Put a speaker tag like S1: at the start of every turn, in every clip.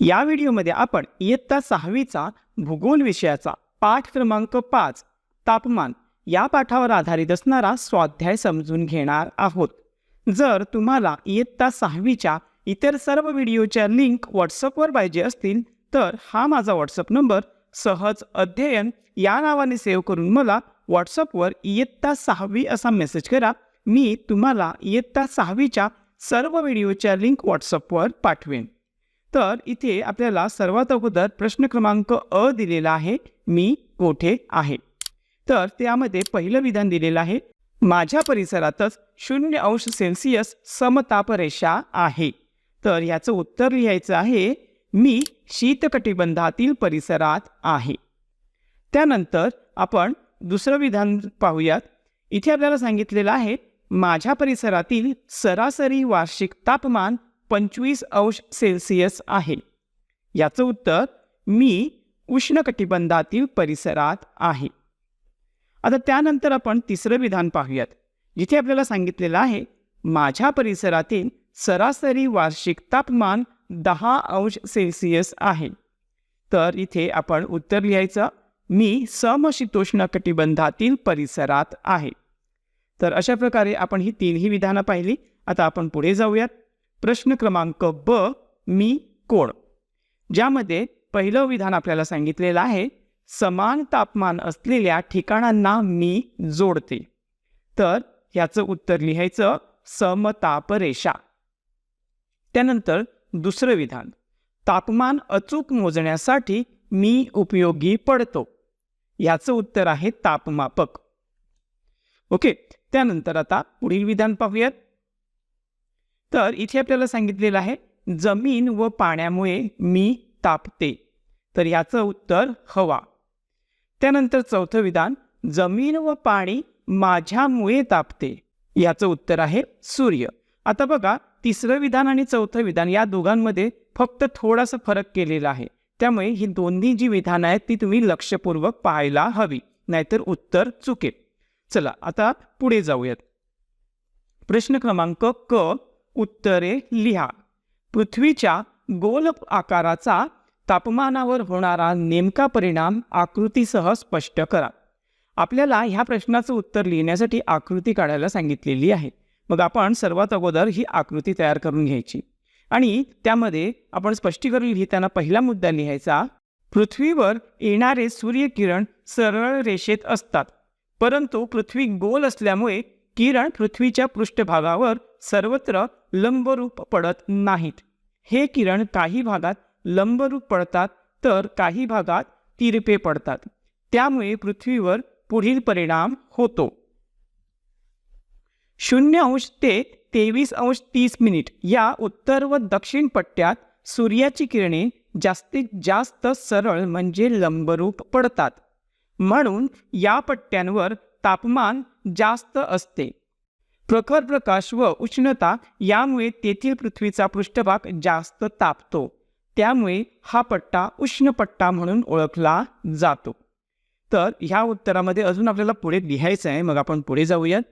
S1: या व्हिडिओमध्ये आपण इयत्ता सहावीचा भूगोल विषयाचा पाठ क्रमांक पाच तापमान या पाठावर आधारित असणारा स्वाध्याय समजून घेणार आहोत. जर तुम्हाला इयत्ता सहावीच्या इतर सर्व व्हिडिओच्या लिंक व्हॉट्सअपवर पाहिजे असतील तर हा माझा व्हॉट्सअप नंबर सहज अध्ययन या नावाने सेव्ह करून मला व्हॉट्सअपवर इयत्ता सहावी असा मेसेज करा. मी तुम्हाला इयत्ता सहावीच्या सर्व व्हिडिओच्या लिंक व्हॉट्सअपवर पाठवेन. तर इथे आपल्याला सर्वात अगोदर प्रश्न क्रमांक अ दिलेला आहे. मी कोठे आहे? तर त्यामध्ये पहिलं विधान दिलेलं आहे. माझ्या परिसरातच शून्य अंश सेल्सिअस समतापरेषा आहे. तर याचं उत्तर लिहायचं आहे मी शीतकटिबंधातील परिसरात आहे. त्यानंतर आपण दुसरं विधान पाहूयात. इथे आपल्याला सांगितलेलं आहे माझ्या परिसरातील सरासरी वार्षिक तापमान पंचवीस अंश सेल्सिअस आहे. याचं उत्तर मी उष्णकटिबंधातील परिसरात आहे. आता त्यानंतर आपण तिसरं विधान पाहूयात. जिथे आपल्याला सांगितलेलं आहे माझ्या परिसरातील सरासरी वार्षिक तापमान दहा अंश सेल्सिअस आहे. तर इथे आपण उत्तर लिहायचं मी समशीतोष्ण कटिबंधातील परिसरात आहे. तर अशा प्रकारे आपण ही तीनही विधानं पाहिली. आता आपण पुढे जाऊयात. प्रश्न क्रमांक ब मी कोण? ज्यामध्ये पहिलं विधान आपल्याला सांगितलेलं आहे समान तापमान असलेल्या ठिकाणांना मी जोडते. तर याचं उत्तर लिहायचं समतापरेषा. त्यानंतर दुसरं विधान तापमान अचूक मोजण्यासाठी मी उपयोगी पडतो. याचं उत्तर आहे तापमापक. ओके त्यानंतर आता पुढील विधान पाहूयात. तर इथे आपल्याला सांगितलेलं आहे जमीन व पाण्यामुळे मी तापते. तर याचं उत्तर हवा. त्यानंतर चौथं विधान जमीन व पाणी माझ्यामुळे तापते. याचं उत्तर आहे सूर्य. आता बघा तिसरं विधान आणि चौथं विधान या दोघांमध्ये फक्त थोडासा फरक केलेला आहे. त्यामुळे ही दोन्ही जी विधानं आहेत ती तुम्ही लक्षपूर्वक पाहायला हवी. नाहीतर उत्तर चुकेल. चला आता पुढे जाऊयात. प्रश्न क्रमांक क उत्तरे लिहा. पृथ्वीच्या गोल आकाराचा तापमानावर होणारा नेमका परिणाम आकृतीसह स्पष्ट करा. आपल्याला ह्या प्रश्नाचं उत्तर लिहिण्यासाठी आकृती काढायला सांगितलेली आहे. मग आपण सर्वात अगोदर ही आकृती तयार करून घ्यायची. आणि त्यामध्ये आपण स्पष्टीकरण लिहिताना पहिला मुद्दा लिहायचा पृथ्वीवर येणारे सूर्यकिरण सरळ रेषेत असतात. परंतु पृथ्वी गोल असल्यामुळे किरण पृथ्वीच्या पृष्ठभागावर सर्वत्र लंबरूप पडत नाहीत. हे किरण काही भागात लंबरूप पडतात तर काही भागात तिरपे पडतात. त्यामुळे पृथ्वीवर पुढील परिणाम होतो. शून्य अंश ते तेवीस अंश तीस मिनिट या उत्तर व दक्षिण पट्ट्यात सूर्याची किरणे जास्तीत जास्त सरळ म्हणजे लंबरूप पडतात. म्हणून या पट्ट्यांवर तापमान जास्त असते. प्रखर प्रकाश व उष्णता यामुळे तेथील पृथ्वीचा पृष्ठभाग जास्त तापतो. त्यामुळे हा पट्टा उष्ण पट्टा म्हणून ओळखला जातो. तर ह्या उत्तरामध्ये अजून आपल्याला पुढे लिहायचं आहे. मग आपण पुढे जाऊयात.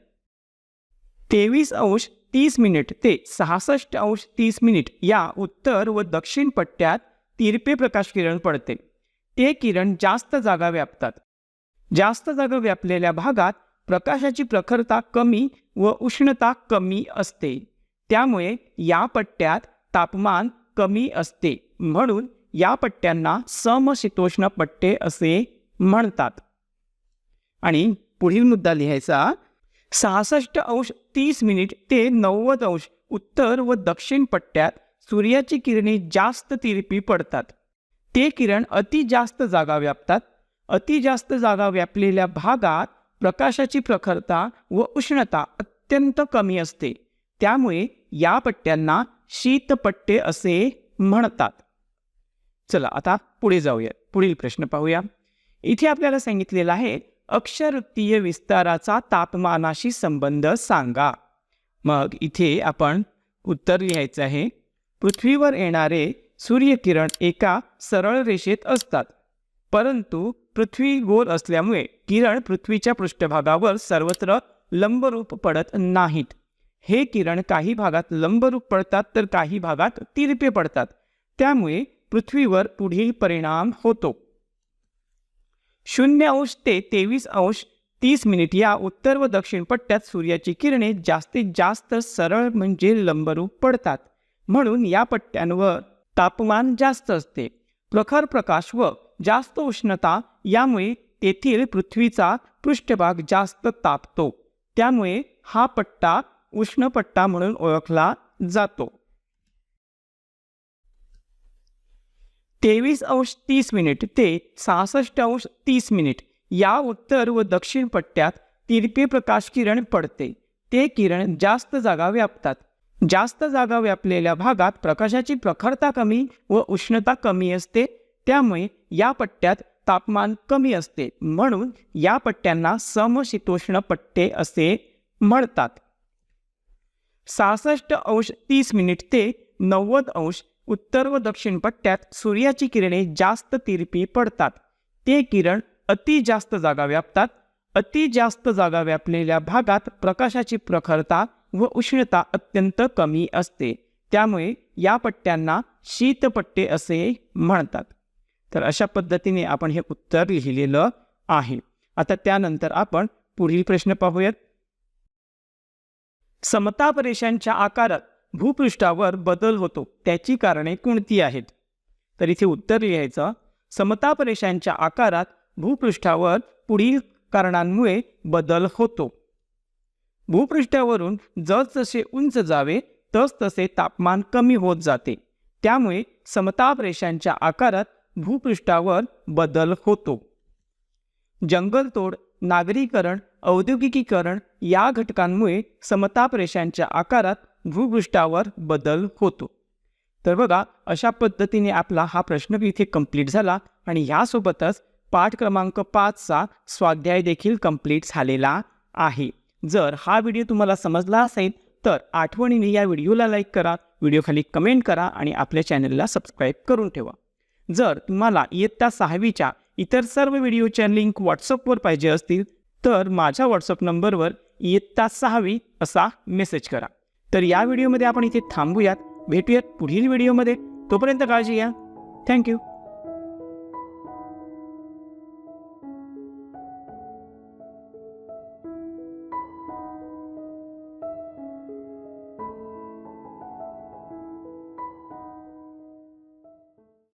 S1: तेवीस अंश तीस मिनिट ते सहासष्ट अंश तीस मिनिट या उत्तर व दक्षिण पट्ट्यात तिरपे प्रकाश किरण पडते. ते किरण जास्त जागा व्यापतात. जास्त जागा व्यापलेल्या भागात प्रकाशाची प्रखरता कमी व उष्णता कमी असते. त्यामुळे या पट्ट्यात तापमान कमी असते. म्हणून या पट्ट्यांना समशीतोष्ण पट्टे असे म्हणतात. आणि पुढील मुद्दा लिहायचा. सहासष्ट अंश तीस मिनिट ते नव्वद अंश उत्तर व दक्षिण पट्ट्यात सूर्याची किरणे जास्त तिरपी पडतात. ते किरण अति जास्त जागा व्यापतात. अति जास्त जागा व्यापलेल्या भागात प्रकाशाची प्रखरता व उष्णता अत्यंत कमी असते. त्यामुळे या पट्ट्यांना शीतपट्टे असे म्हणतात. चला आता पुढे जाऊया पुढील प्रश्न पाहूया. इथे आपल्याला सांगितलेलं आहे अक्षरवृत्तीय विस्ताराचा तापमानाशी संबंध सांगा. मग इथे आपण उत्तर लिहायचं आहे. पृथ्वीवर येणारे सूर्यकिरण एका सरळ रेषेत असतात. परंतु पृथ्वी गोल असल्यामुळे किरण पृथ्वीच्या पृष्ठभागावर सर्वत्र लंबरूप पडत नाहीत. हे किरण काही भागात लंबरूप पडतात तर काही भागात तिरपे पडतात. त्यामुळे पृथ्वीवर पुढील परिणाम होतो. शून्य अंश ते तेवीस अंश तीस मिनिट या उत्तर व दक्षिण पट्ट्यात सूर्याची किरणे जास्तीत जास्त सरळ म्हणजे लंबरूप पडतात. म्हणून या पट्ट्यांवर तापमान जास्त असते. प्रखर प्रकाश व जास्त उष्णता यामुळे तेथील पृथ्वीचा पृष्ठभाग जास्त तापतो. त्यामुळे हा पट्टा उष्ण पट्टा म्हणून ओळखला जातो. तेवीस अंश तीस मिनिट ते सहासष्ट अंश तीस मिनिट या उत्तर व दक्षिण पट्ट्यात तिरपे प्रकाश किरण पडते. ते किरण जास्त जागा व्यापतात. जास्त जागा व्यापलेल्या भागात प्रकाशाची प्रखरता कमी व उष्णता कमी असते. त्यामुळे या पट्ट्यात तापमान कमी असते. म्हणून या पट्ट्यांना समशीतोष्ण पट्टे असे म्हणतात. सहासष्ट अंश तीस मिनिट ते नव्वद अंश उत्तर व दक्षिण पट्ट्यात सूर्याची किरणे जास्त तिरपी पडतात. ते किरण अति जास्त जागा व्यापतात. अति जास्त जागा व्यापलेल्या भागात प्रकाशाची प्रखरता व उष्णता अत्यंत कमी असते. त्यामुळे या पट्ट्यांना शीतपट्टे असे म्हणतात. तर अशा पद्धतीने आपण हे उत्तर लिहिलेलं आहे. आता त्यानंतर आपण पुढील प्रश्न पाहूयात. समता रेषांच्या आकारात भूपृष्ठावर बदल होतो त्याची कारणे कोणती आहेत? तर इथे उत्तर लिहायचं समताप रेषांच्या आकारात भूपृष्ठावर पुढील कारणांमुळे बदल होतो. भूपृष्ठावरून जसजसे उंच जावे तसतसे तापमान कमी होत जाते. त्यामुळे समताप रेषांच्या आकारात भूपृष्ठावर बदल होतो. जंगलतोड नागरीकरण औद्योगिकीकरण या घटकांमुळे समताप रेषांच्या आकारात भूपृष्ठावर बदल होतो. तर बघा अशा पद्धतीने आपला हा प्रश्न इथे कंप्लीट झाला आणि ह्यासोबतच पाठ क्रमांक पाचचा स्वाध्याय देखील कंप्लीट झालेला आहे. जर हा व्हिडिओ तुम्हाला समजला असेल तर आठवणीने या व्हिडिओला लाईक करा व्हिडिओखाली कमेंट करा आणि आपल्या चॅनलला सबस्क्राईब करून ठेवा. जर तुम्हाला इयत्ता सहावीच्या इतर सर्व व्हिडिओच्या लिंक व्हॉट्सअपवर पाहिजे असतील तर माझ्या व्हॉट्सअप नंबरवर इयत्ता सहावी असा मेसेज करा. तर या व्हिडिओमध्ये आपण इथे थांबूयात भेटूयात पुढील व्हिडिओमध्ये. तोपर्यंत काळजी घ्या. थँक्यू.